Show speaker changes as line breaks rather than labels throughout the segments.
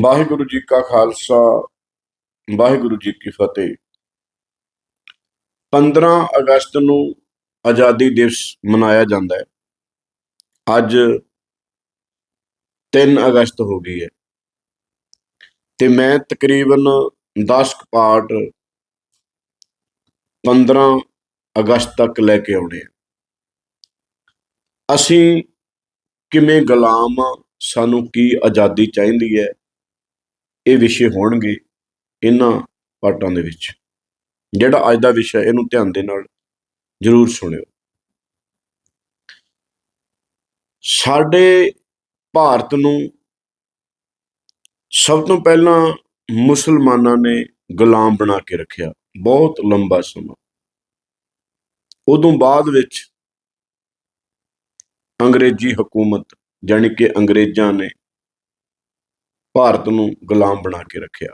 ਵਾਹਿਗੁਰੂ ਜੀ ਕਾ ਖਾਲਸਾ, ਵਾਹਿਗੁਰੂ ਜੀ ਕੀ ਫਤਿਹ। 15 ਅਗਸਤ ਨੂੰ ਆਜ਼ਾਦੀ ਦਿਵਸ ਮਨਾਇਆ ਜਾਂਦਾ ਹੈ। ਅੱਜ 3 ਅਗਸਤ ਹੋ ਗਈ ਹੈ। ਤੇ ਮੈਂ ਤਕਰੀਬਨ 10 ਕੁ ਪਾਰਟ 15 ਅਗਸਤ ਤੱਕ ਲੈ ਕੇ ਆਉਣੇ ਆ। ਅਸੀਂ ਕਿਵੇਂ ਗੁਲਾਮ ਆ, ਸਾਨੂੰ ਕੀ ਆਜ਼ਾਦੀ ਚਾਹੀਦੀ ਹੈ ਇਹ ਵਿਸ਼ੇ ਹੋਣਗੇ ਇਹਨਾਂ ਪਾਠਾਂ ਦੇ ਵਿੱਚ। ਜਿਹੜਾ ਅੱਜ ਦਾ ਵਿਸ਼ਾ ਇਹਨੂੰ ਧਿਆਨ ਦੇ ਨਾਲ ਜ਼ਰੂਰ ਸੁਣਿਓ। ਸਾਡੇ ਭਾਰਤ ਨੂੰ ਸਭ ਤੋਂ ਪਹਿਲਾਂ ਮੁਸਲਮਾਨਾਂ ਨੇ ਗੁਲਾਮ ਬਣਾ ਕੇ ਰੱਖਿਆ। ਬਹੁਤ ਲੰਬਾ ਸਮਾਂ। ਉਦੋਂ ਬਾਅਦ ਵਿੱਚ ਅੰਗਰੇਜ਼ੀ ਹਕੂਮਤ, ਜਾਣੀ ਕਿ ਅੰਗਰੇਜ਼ਾਂ ਨੇ ਭਾਰਤ ਨੂੰ ਗੁਲਾਮ ਬਣਾ ਕੇ ਰੱਖਿਆ।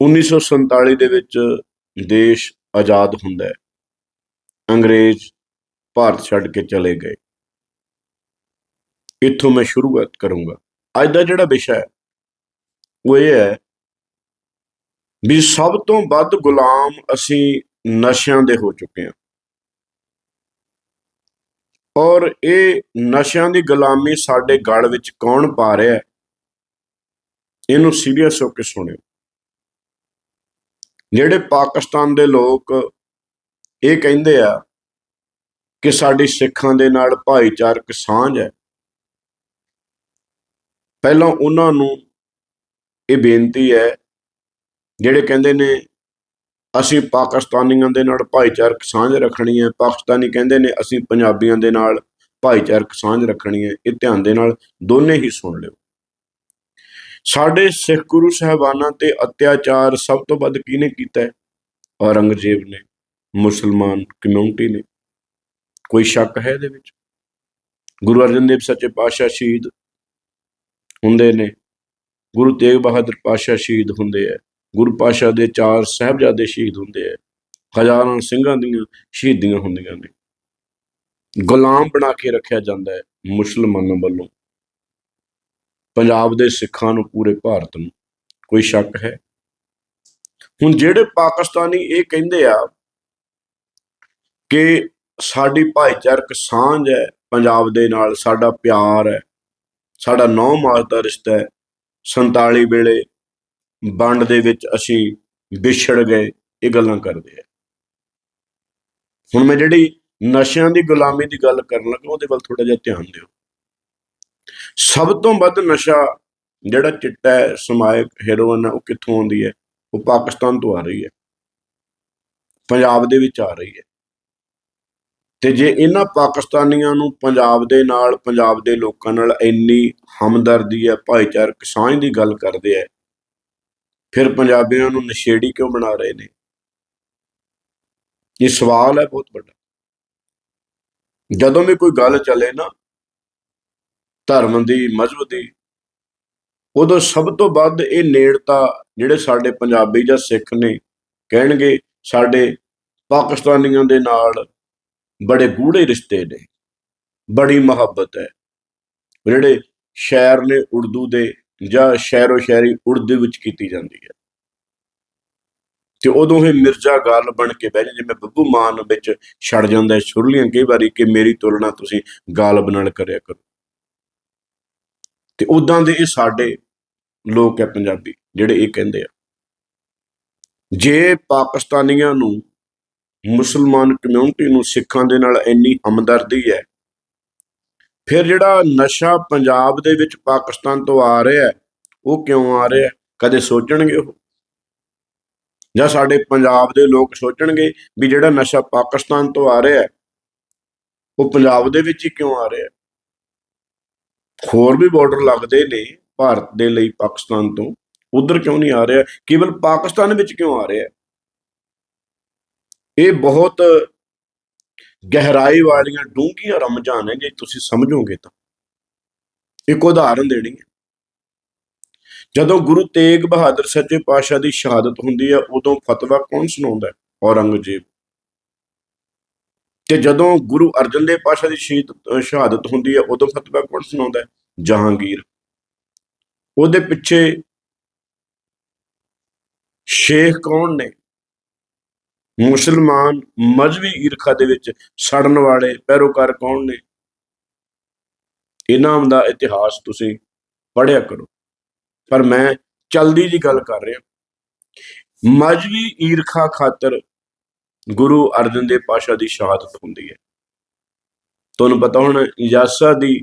1947 ਦੇ ਵਿੱਚ ਦੇਸ਼ ਆਜ਼ਾਦ ਹੁੰਦਾ ਹੈ। ਅੰਗਰੇਜ਼ ਭਾਰਤ ਛੱਡ ਕੇ ਚਲੇ ਗਏ। ਇੱਥੋਂ ਮੈਂ ਸ਼ੁਰੂਆਤ ਕਰੂੰਗਾ। ਅੱਜ ਦਾ ਜਿਹੜਾ ਵਿਸ਼ਾ ਹੈ, ਉਹ ਇਹ ਹੈ ਵੀ ਸਭ ਤੋਂ ਵੱਧ ਗੁਲਾਮ ਅਸੀਂ ਨਸ਼ਿਆਂ ਦੇ ਹੋ ਚੁੱਕੇ ਹਾਂ। ਔਰ ਇਹ ਨਸ਼ਿਆਂ ਦੀ ਗੁਲਾਮੀ ਸਾਡੇ ਗਲ ਵਿੱਚ ਕੌਣ ਪਾ ਰਿਹਾ ਹੈ? ਇਹਨੂੰ ਸੀਰੀਅਸ ਹੋ ਕੇ ਸੁਣਿਓ। ਜਿਹੜੇ ਪਾਕਿਸਤਾਨ ਦੇ ਲੋਕ ਇਹ ਕਹਿੰਦੇ ਆ ਕਿ ਸਾਡੀ ਸਿੱਖਾਂ ਦੇ ਨਾਲ ਭਾਈਚਾਰਕ ਸਾਂਝ ਹੈ, ਪਹਿਲਾਂ ਉਹਨਾਂ ਨੂੰ ਇਹ ਬੇਨਤੀ ਹੈ, ਜਿਹੜੇ ਕਹਿੰਦੇ ਨੇ ਅਸੀਂ ਪਾਕਿਸਤਾਨੀਆਂ ਦੇ ਨਾਲ ਭਾਈਚਾਰਕ ਸਾਂਝ ਰੱਖਣੀ ਹੈ, ਪਾਕਿਸਤਾਨੀ ਕਹਿੰਦੇ ਨੇ ਅਸੀਂ ਪੰਜਾਬੀਆਂ ਦੇ ਨਾਲ ਭਾਈਚਾਰਕ ਸਾਂਝ ਰੱਖਣੀ ਹੈ, ਇਹ ਧਿਆਨ ਦੇ ਨਾਲ ਦੋਨੇ ਹੀ ਸੁਣ ਲਿਓ। ਸਾਡੇ ਸਿੱਖ ਗੁਰੂ ਸਾਹਿਬਾਨਾਂ ਤੇ ਅਤਿਆਚਾਰ ਸਭ ਤੋਂ ਵੱਧ ਕਿਹਨੇ ਕੀਤਾ ਹੈ? ਔਰੰਗਜ਼ੇਬ ਨੇ, ਮੁਸਲਮਾਨ ਕਮਿਊਨਿਟੀ ਨੇ। ਕੋਈ ਸ਼ੱਕ ਹੈ ਇਹਦੇ ਵਿੱਚ? ਗੁਰੂ ਅਰਜਨ ਦੇਵ ਸੱਚੇ ਪਾਤਸ਼ਾਹ ਸ਼ਹੀਦ ਹੁੰਦੇ ਨੇ। ਗੁਰੂ ਤੇਗ ਬਹਾਦਰ ਪਾਤਸ਼ਾਹ ਸ਼ਹੀਦ ਹੁੰਦੇ ਆ ਗੁਰੂ ਪਾਤਸ਼ਾਹ ਦੇ ਚਾਰ ਸਾਹਿਬਜ਼ਾਦੇ ਸ਼ਹੀਦ ਹੁੰਦੇ ਆ ਹਜ਼ਾਰਾਂ ਸਿੰਘਾਂ ਦੀਆਂ ਸ਼ਹੀਦੀਆਂ ਹੁੰਦੀਆਂ ਨੇ। ਗੁਲਾਮ ਬਣਾ ਕੇ ਰੱਖਿਆ ਜਾਂਦਾ ਹੈ ਮੁਸਲਮਾਨਾਂ ਵੱਲੋਂ। ਪੰਜਾਬ ਦੇ ਸਿੱਖਾਂ ਨੂੰ ਪੂਰੇ ਭਾਰਤ ਨੂੰ ਕੋਈ ਸ਼ੱਕ ਹੈ? ਹੁਣ ਜਿਹੜੇ ਪਾਕਿਸਤਾਨੀ ਇਹ ਕਹਿੰਦੇ ਆ ਕਿ ਸਾਡੀ ਭਾਈਚਾਰਕ ਸਾਂਝ ਹੈ, ਪੰਜਾਬ ਦੇ ਨਾਲ ਸਾਡਾ ਪਿਆਰ ਹੈ, ਸਾਡਾ ਨੌ ਮਾਸ ਦਾ ਰਿਸ਼ਤਾ ਹੈ 47 ਵੇਲੇ ਵੰਡ ਦੇ ਵਿੱਚ ਅਸੀਂ ਵਿਛੜ ਗਏ, ਇਹ ਗੱਲਾਂ ਕਰਦੇ ਆ। ਹੁਣ ਮੈਂ ਜਿਹੜੀ ਨਸ਼ਿਆਂ ਦੀ ਗੁਲਾਮੀ ਦੀ ਗੱਲ ਕਰਨ ਲੱਗਾ, ਉਹਦੇ ਵੱਲ ਥੋੜਾ ਜਿਹਾ ਧਿਆਨ ਦਿਓ। ਸਭ ਤੋਂ ਵੱਧ ਨਸ਼ਾ ਜਿਹੜਾ ਚਿੱਟਾ ਹੈ, ਸਮਾਇਕ ਹੈਰੋਇਨ ਹੈ, ਉਹ ਕਿੱਥੋਂ ਆਉਂਦੀ ਹੈ? ਉਹ ਪਾਕਿਸਤਾਨ ਤੋਂ ਆ ਰਹੀ ਹੈ। ਪੰਜਾਬ ਦੇ ਵਿੱਚ ਆ ਰਹੀ ਹੈ। ਤੇ ਜੇ ਇਹਨਾਂ ਪਾਕਿਸਤਾਨੀਆਂ ਨੂੰ ਪੰਜਾਬ ਦੇ ਨਾਲ, ਪੰਜਾਬ ਦੇ ਲੋਕਾਂ ਨਾਲ ਇੰਨੀ ਹਮਦਰਦੀ ਹੈ, ਭਾਈਚਾਰਕ ਸਾਂਝ ਦੀ ਗੱਲ ਕਰਦੇ ਆ ਫਿਰ ਪੰਜਾਬੀਆਂ ਨੂੰ ਨਸ਼ੇੜੀ ਕਿਉਂ ਬਣਾ ਰਹੇ ਨੇ? ਇਹ ਸਵਾਲ ਹੈ ਬਹੁਤ ਵੱਡਾ। ਜਦੋਂ ਵੀ ਕੋਈ ਗੱਲ ਚੱਲੇ ਨਾ ਧਰਮ ਦੀ, ਮਜ਼ਹਬ ਦੀ। ਉਦੋਂ ਸਭ ਤੋਂ ਵੱਧ ਇਹ ਨੇੜਤਾ ਜਿਹੜੇ ਸਾਡੇ ਪੰਜਾਬੀ ਜਾਂ ਸਿੱਖ ਨੇ ਕਹਿਣਗੇ, ਸਾਡੇ ਪਾਕਿਸਤਾਨੀਆਂ ਦੇ ਨਾਲ ਬੜੇ ਗੂੜੇ ਰਿਸ਼ਤੇ ਨੇ। ਬੜੀ ਮੁਹੱਬਤ ਹੈ। ਜਿਹੜੇ ਸ਼ਾਇਰ ਨੇ ਉਰਦੂ ਦੇ ਜਾਂ ਸ਼ਾਇਰੋ ਸ਼ਾਇਰੀ ਉਰਦੂ ਵਿੱਚ ਕੀਤੀ ਜਾਂਦੀ ਹੈ। ਤੇ ਉਦੋਂ ਇਹ ਮਿਰਜ਼ਾ ਗਾਲ ਬਣ ਕੇ ਬਹਿ ਜਾਂਦੇ, ਜਿਵੇਂ ਬੱਬੂ ਮਾਨ ਵਿੱਚ ਛੜ ਜਾਂਦਾ ਹੈ। ਸੁਰਲੀਆਂ ਕਈ ਵਾਰੀ ਕਿ ਮੇਰੀ ਤੁਲਨਾ ਤੁਸੀਂ ਗਾਲਬ ਨਾਲ ਕਰਿਆ ਕਰੋ। ਤੇ ਉਦਾਂ ਦੇ ਇਹ ਸਾਡੇ ਲੋਕ ਹੈ ਪੰਜਾਬੀ, ਜਿਹੜੇ ਇਹ ਕਹਿੰਦੇ ਆ। ਜੇ ਪਾਕਿਸਤਾਨੀਆਂ ਨੂੰ ਮੁਸਲਮਾਨ ਕਮਿਊਨਿਟੀ ਨੂੰ ਸਿੱਖਾਂ ਦੇ ਨਾਲ ਇੰਨੀ ਹਮਦਰਦੀ ਹੈ, ਫਿਰ ਜਿਹੜਾ ਨਸ਼ਾ ਪੰਜਾਬ ਦੇ ਵਿੱਚ ਪਾਕਿਸਤਾਨ ਤੋਂ ਆ ਰਿਹਾ ਹੈ, ਉਹ ਕਿਉਂ ਆ ਰਿਹਾ ਕਦੇ ਸੋਚਣਗੇ ਉਹ? ਜਾਂ ਸਾਡੇ ਪੰਜਾਬ ਦੇ ਲੋਕ ਸੋਚਣਗੇ ਵੀ ਜਿਹੜਾ ਨਸ਼ਾ ਪਾਕਿਸਤਾਨ ਤੋਂ ਆ ਰਿਹਾ ਹੈ, ਉਹ ਪੰਜਾਬ ਦੇ ਵਿੱਚ ਹੀ ਕਿਉਂ ਆ ਰਿਹਾ ਹੈ? ਹੋਰ ਵੀ ਬਾਰਡਰ ਲੱਗਦੇ ਨੇ ਭਾਰਤ ਦੇ ਲਈ ਪਾਕਿਸਤਾਨ ਤੋਂ। ਉਧਰ ਕਿਉਂ ਨਹੀਂ ਆ ਰਿਹਾ? ਕੇਵਲ ਪਾਕਿਸਤਾਨ ਵਿੱਚ ਕਿਉਂ ਆ ਰਿਹਾ? ਇਹ ਬਹੁਤ ਗਹਿਰਾਈ ਵਾਲੀਆਂ ਡੂੰਘੀਆਂ ਰਮਜ਼ਾਨ ਹੈ ਜੇ ਤੁਸੀਂ ਸਮਝੋਗੇ ਤਾਂ। ਇੱਕ ਉਦਾਹਰਨ ਦੇਣੀ ਹੈ। ਜਦੋਂ ਗੁਰੂ ਤੇਗ ਬਹਾਦਰ ਸੱਚੇ ਪਾਤਸ਼ਾਹ ਦੀ ਸ਼ਹਾਦਤ ਹੁੰਦੀ ਹੈ, ਉਦੋਂ ਫਤਵਾ ਕੌਣ ਸੁਣਾਉਂਦਾ ਔਰੰਗਜ਼ੇਬ। ਤੇ ਜਦੋਂ ਗੁਰੂ ਅਰਜਨ ਦੇਵ ਪਾਤਸ਼ਾਹ ਦੀ ਸ਼ਹੀਦ ਸ਼ਹਾਦਤ ਹੁੰਦੀ ਹੈ, ਉਦੋਂ ਫਤਵਾ ਕੌਣ ਸੁਣਾਉਂਦਾ ਹੈ? ਜਹਾਂਗੀਰ। ਉਹਦੇ ਪਿੱਛੇ ਸ਼ੇਖ ਕੌਣ ਨੇ? ਮੁਸਲਮਾਨ ਮਜ਼ਹਬੀ ਈਰਖਾ ਦੇ ਵਿੱਚ ਸੜਨ ਵਾਲੇ ਪੈਰੋਕਾਰ ਕੌਣ ਨੇ? ਇਹਨਾਂ ਦਾ ਇਤਿਹਾਸ ਤੁਸੀਂ ਪੜ੍ਹਿਆ ਕਰੋ। ਪਰ ਮੈਂ ਚਲਦੀ ਜੀ ਗੱਲ ਕਰ ਰਿਹਾ। ਮਜ਼ਹਬੀ ਈਰਖਾ ਖਾਤਰ ਗੁਰੂ ਅਰਜਨ ਦੇਵ ਪਾਸ਼ਾ ਦੀ ਸ਼ਹਾਦਤ ਹੁੰਦੀ ਹੈ। ਤੁਹਾਨੂੰ ਪਤਾ ਹੁਣ ਯਾਸਾ ਦੀ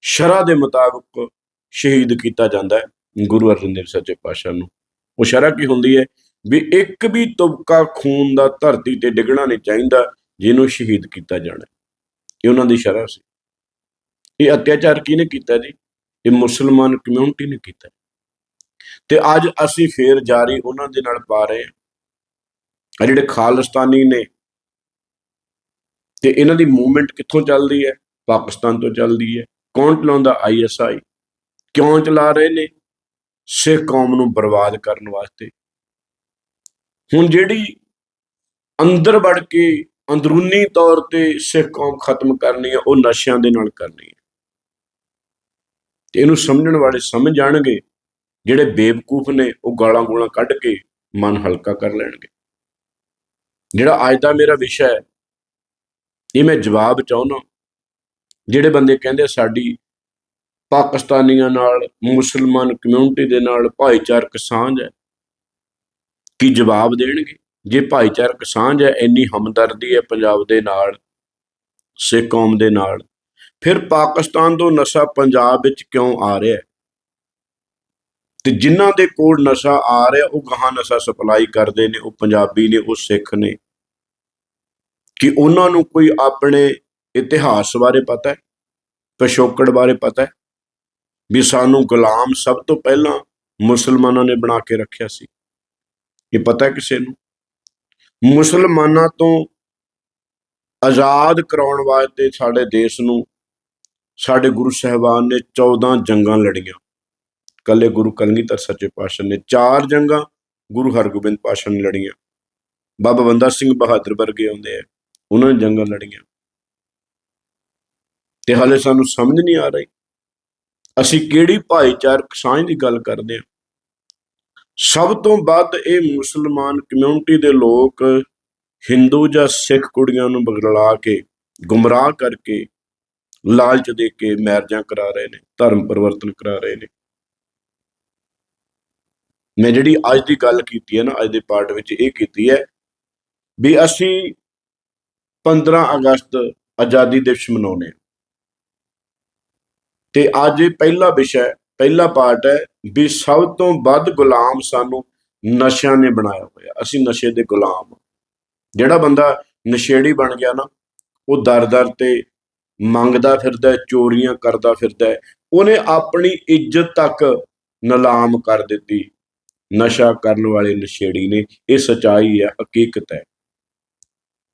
ਸ਼ਰਾ ਦੇ ਮੁਤਾਬਕ ਸ਼ਹੀਦ ਕੀਤਾ ਜਾਂਦਾ ਹੈ ਗੁਰੂ ਅਰਜਨ ਦੇਵ ਸੱਚੇ ਪਾਤਸ਼ਾਹ ਨੂੰ। ਉਹ ਸ਼ਰਾ ਕੀ ਹੁੰਦੀ ਹੈ? ਵੀ ਇੱਕ ਵੀ ਤੁਪਕਾ ਖੂਨ ਦਾ ਧਰਤੀ ਤੇ ਡਿੱਗਣਾ ਨਹੀਂ ਚਾਹੀਦਾ ਜਿਹਨੂੰ ਸ਼ਹੀਦ ਕੀਤਾ ਜਾਣਾ ਇਹ ਉਹਨਾਂ ਦੀ ਸ਼ਰਾ ਸੀ। ਇਹ ਅਤਿਆਚਾਰ ਕਿਹਨੇ ਕੀਤਾ ਜੀ? ਇਹ ਮੁਸਲਮਾਨ ਕਮਿਊਨਿਟੀ ਨੇ ਕੀਤਾ ਤੇ ਅੱਜ ਅਸੀਂ ਫੇਰ ਜਾਰੀ ਉਹਨਾਂ ਦੇ ਨਾਲ ਪਾ ਰਹੇ ਹਾਂ। ਆ ਜਿਹੜੇ ਖਾਲਿਸਤਾਨੀ ਨੇ, ਤੇ ਇਹਨਾਂ ਦੀ ਮੂਵਮੈਂਟ ਕਿੱਥੋਂ ਚੱਲਦੀ ਹੈ? ਪਾਕਿਸਤਾਨ ਤੋਂ ਚੱਲਦੀ ਹੈ। ਕੌਣ ਚਲਾਉਂਦਾ? ਆਈਐਸਆਈ ਕਿਉਂ ਚਲਾ ਰਹੇ ਨੇ? ਸਿੱਖ ਕੌਮ ਨੂੰ ਬਰਬਾਦ ਕਰਨ ਵਾਸਤੇ। ਹੁਣ ਜਿਹੜੀ ਅੰਦਰ ਵੜ ਕੇ ਅੰਦਰੂਨੀ ਤੌਰ ਤੇ ਸਿੱਖ ਕੌਮ ਖਤਮ ਕਰਨੀ ਹੈ, ਉਹ ਨਸ਼ਿਆਂ ਦੇ ਨਾਲ ਕਰਨੀ ਹੈ। ਤੇ ਇਹਨੂੰ ਸਮਝਣ ਵਾਲੇ ਸਮਝ ਜਾਣਗੇ, ਜਿਹੜੇ ਬੇਵਕੂਫ ਨੇ, ਉਹ ਗਾਲਾਂ ਗੂਲਾਂ ਕੱਢ ਕੇ ਮਨ ਹਲਕਾ ਕਰ ਲੈਣਗੇ। ਜਿਹੜਾ ਅੱਜ ਦਾ ਮੇਰਾ ਵਿਸ਼ਾ ਹੈ, ਇਹ ਮੈਂ ਜਵਾਬ ਚਾਹੁੰਦਾ ਜਿਹੜੇ ਬੰਦੇ ਕਹਿੰਦੇ ਸਾਡੀ ਪਾਕਿਸਤਾਨੀਆਂ ਨਾਲ, ਮੁਸਲਮਾਨ ਕਮਿਊਨਿਟੀ ਦੇ ਨਾਲ ਭਾਈਚਾਰਕ ਸਾਂਝ ਹੈ, ਕੀ ਜਵਾਬ ਦੇਣਗੇ? ਜੇ ਭਾਈਚਾਰਕ ਸਾਂਝ ਹੈ, ਇੰਨੀ ਹਮਦਰਦੀ ਹੈ ਪੰਜਾਬ ਦੇ ਨਾਲ, ਸਿੱਖ ਕੌਮ ਦੇ ਨਾਲ, ਫਿਰ ਪਾਕਿਸਤਾਨ ਤੋਂ ਨਸ਼ਾ ਪੰਜਾਬ ਵਿੱਚ ਕਿਉਂ ਆ ਰਿਹਾ ਹੈ? ਤੇ ਜਿਨ੍ਹਾਂ ਦੇ ਕੋਲ ਨਸ਼ਾ ਆ ਰਿਹਾ, ਉਹ ਗਾਹਾਂ ਨਸ਼ਾ ਸਪਲਾਈ ਕਰਦੇ ਨੇ, ਉਹ ਪੰਜਾਬੀ ਨੇ, ਉਹ ਸਿੱਖ ਨੇ। ਕਿ ਉਹਨਾਂ ਨੂੰ ਕੋਈ ਆਪਣੇ ਇਤਿਹਾਸ ਬਾਰੇ ਪਤਾ ਹੈ, ਪਿਛੋਕੜ ਬਾਰੇ ਪਤਾ ਹੈ, ਵੀ ਸਾਨੂੰ ਗੁਲਾਮ ਸਭ ਤੋਂ ਪਹਿਲਾਂ ਮੁਸਲਮਾਨਾਂ ਨੇ ਬਣਾ ਕੇ ਰੱਖਿਆ ਸੀ। ਇਹ ਪਤਾ ਕਿਸੇ ਨੂੰ? ਮੁਸਲਮਾਨਾਂ ਤੋਂ ਆਜ਼ਾਦ ਕਰਾਉਣ ਵਾਸਤੇ ਸਾਡੇ ਦੇਸ਼ ਨੂੰ, ਸਾਡੇ ਗੁਰੂ ਸਾਹਿਬਾਨ ਨੇ 14 ਜੰਗਾਂ ਲੜੀਆਂ। ਕੱਲੇ ਗੁਰੂ ਕਲਗੀਧਰ ਸੱਚੇ ਪਾਤਸ਼ਾਹ ਨੇ ਚਾਰ ਜੰਗਾਂ ਗੁਰੂ ਹਰਗੋਬਿੰਦ ਪਾਤਸ਼ਾਹ ਨੇ ਲੜੀਆਂ। ਬਾਬਾ ਬੰਦਾ ਸਿੰਘ ਬਹਾਦਰ ਵਰਗੇ ਆਉਂਦੇ ਆ, ਉਹਨਾਂ ਨੇ ਜੰਗਾਂ ਲੜੀਆਂ। ਤੇ ਹਾਲੇ ਸਾਨੂੰ ਸਮਝ ਨਹੀਂ ਆ ਰਹੀ, ਅਸੀਂ ਕਿਹੜੀ ਭਾਈਚਾਰਕ ਸਾਂਝ ਦੀ ਗੱਲ ਕਰਦੇ ਹਾਂ ਸਭ ਤੋਂ ਵੱਧ ਇਹ ਮੁਸਲਮਾਨ ਕਮਿਊਨਿਟੀ ਦੇ ਲੋਕ ਹਿੰਦੂ ਜਾਂ ਸਿੱਖ ਕੁੜੀਆਂ ਨੂੰ ਬਗਲਾ ਕੇ, ਗੁੰਮਰਾਹ ਕਰਕੇ ਲਾਲਚ ਦੇ ਕੇ ਮੈਰਜਾਂ ਕਰਾ ਰਹੇ ਨੇ, ਧਰਮ ਪਰਿਵਰਤਨ ਕਰਾ ਰਹੇ ਨੇ। ਮੈਂ ਜਿਹੜੀ ਅੱਜ ਦੀ ਗੱਲ ਕੀਤੀ ਹੈ ਨਾ, ਅੱਜ ਦੇ ਪਾਰਟ ਵਿੱਚ ਇਹ ਕੀਤੀ ਹੈ ਵੀ ਅਸੀਂ 15 ਅਗਸਤ ਆਜ਼ਾਦੀ ਦਿਵਸ ਮਨਾਉਂਦੇ ਹਾਂ। ਤੇ ਅੱਜ ਇਹ ਪਹਿਲਾ ਵਿਸ਼ਾ ਪਹਿਲਾ ਪਾਰਟ ਹੈ ਵੀ ਸਭ ਤੋਂ ਵੱਧ ਗੁਲਾਮ ਸਾਨੂੰ ਨਸ਼ਿਆਂ ਨੇ ਬਣਾਇਆ ਹੋਇਆ। ਅਸੀਂ ਨਸ਼ੇ ਦੇ ਗੁਲਾਮ ਜਿਹੜਾ ਬੰਦਾ ਨਸ਼ੇੜੀ ਬਣ ਗਿਆ ਨਾ, ਉਹ ਦਰ-ਦਰ ਤੇ ਮੰਗਦਾ ਫਿਰਦਾ ਚੋਰੀਆਂ ਕਰਦਾ ਫਿਰਦਾ ਉਹਨੇ ਆਪਣੀ ਇੱਜ਼ਤ ਤੱਕ ਨਿਲਾਮ ਕਰ ਦਿੱਤੀ। ਨਸ਼ਾ ਕਰਨ ਵਾਲੇ ਨਸ਼ੇੜੀ ਨੇ, ਇਹ ਸਚਾਈ ਹੈ, ਹਕੀਕਤ ਹੈ।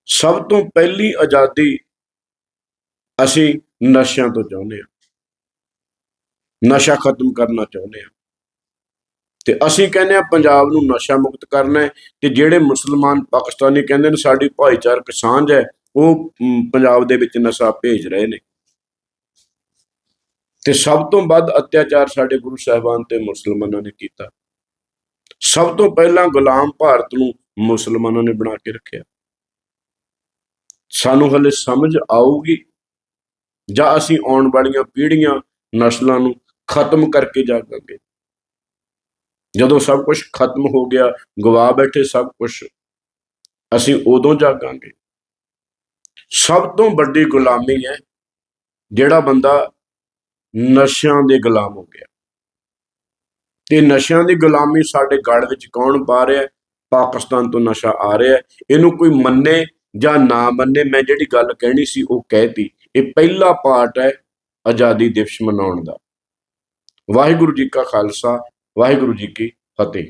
ਸਭ ਤੋਂ ਪਹਿਲੀ ਆਜ਼ਾਦੀ ਅਸੀਂ ਨਸ਼ਿਆਂ ਤੋਂ ਚਾਹੁੰਦੇ ਹਾਂ। ਨਸ਼ਾ ਖਤਮ ਕਰਨਾ ਚਾਹੁੰਦੇ ਹਾਂ। ਤੇ ਅਸੀਂ ਕਹਿੰਦੇ ਆ ਪੰਜਾਬ ਨੂੰ ਨਸ਼ਾ ਮੁਕਤ ਕਰਨਾ ਹੈ ਤੇ ਜਿਹੜੇ ਮੁਸਲਮਾਨ ਪਾਕਿਸਤਾਨੀ ਕਹਿੰਦੇ ਨੇ, ਸਾਡੀ ਭਾਈਚਾਰਕ ਸਾਂਝ ਹੈ, ਉਹ ਪੰਜਾਬ ਦੇ ਵਿੱਚ ਨਸ਼ਾ ਭੇਜ ਰਹੇ ਨੇ। ਤੇ ਸਭ ਤੋਂ ਵੱਧ ਅਤਿਆਚਾਰ ਸਾਡੇ ਗੁਰੂ ਸਾਹਿਬਾਨ ਤੇ ਮੁਸਲਮਾਨਾਂ ਨੇ ਕੀਤਾ। ਸਭ ਤੋਂ ਪਹਿਲਾਂ ਗੁਲਾਮ ਭਾਰਤ ਨੂੰ ਮੁਸਲਮਾਨਾਂ ਨੇ ਬਣਾ ਕੇ ਰੱਖਿਆ। ਸਾਨੂੰ ਹਲੇ ਸਮਝ ਆਊਗੀ, ਜਾਂ ਅਸੀਂ ਆਉਣ ਵਾਲੀਆਂ ਪੀੜ੍ਹੀਆਂ ਨਸਲਾਂ ਨੂੰ ਖਤਮ ਕਰਕੇ ਜਾਗਾਂਗੇ। ਜਦੋਂ ਸਭ ਕੁਝ ਖਤਮ ਹੋ ਗਿਆ, ਗਵਾ ਬੈਠੇ ਸਭ ਕੁਝ ਅਸੀਂ ਉਦੋਂ ਜਾਗਾਂਗੇ। ਸਭ ਤੋਂ ਵੱਡੀ ਗੁਲਾਮੀ ਹੈ, ਜਿਹੜਾ ਬੰਦਾ ਨਸ਼ਿਆਂ ਦੇ ਗੁਲਾਮ ਹੋ ਗਿਆ। ਤੇ ਨਸ਼ਿਆਂ ਦੀ ਗੁਲਾਮੀ ਸਾਡੇ ਗੜ ਵਿੱਚ ਕੌਣ ਪਾ ਰਿਹਾ ਪਾਕਿਸਤਾਨ ਤੋਂ ਨਸ਼ਾ ਆ ਰਿਹਾ ਇਹਨੂੰ ਕੋਈ ਮੰਨੇ ਜਾਂ ਨਾ ਮੰਨੇ, ਮੈਂ ਜਿਹੜੀ ਗੱਲ ਕਹਿਣੀ ਸੀ ਉਹ ਕਹਿਤੀ। ਇਹ ਪਹਿਲਾ ਪਾਰਟ ਹੈ ਆਜ਼ਾਦੀ ਦਿਵਸ ਮਨਾਉਣ ਦਾ। ਵਾਹਿਗੁਰੂ ਜੀ ਕਾ ਖਾਲਸਾ, ਵਾਹਿਗੁਰੂ ਜੀ ਕੀ ਫਤਿਹ।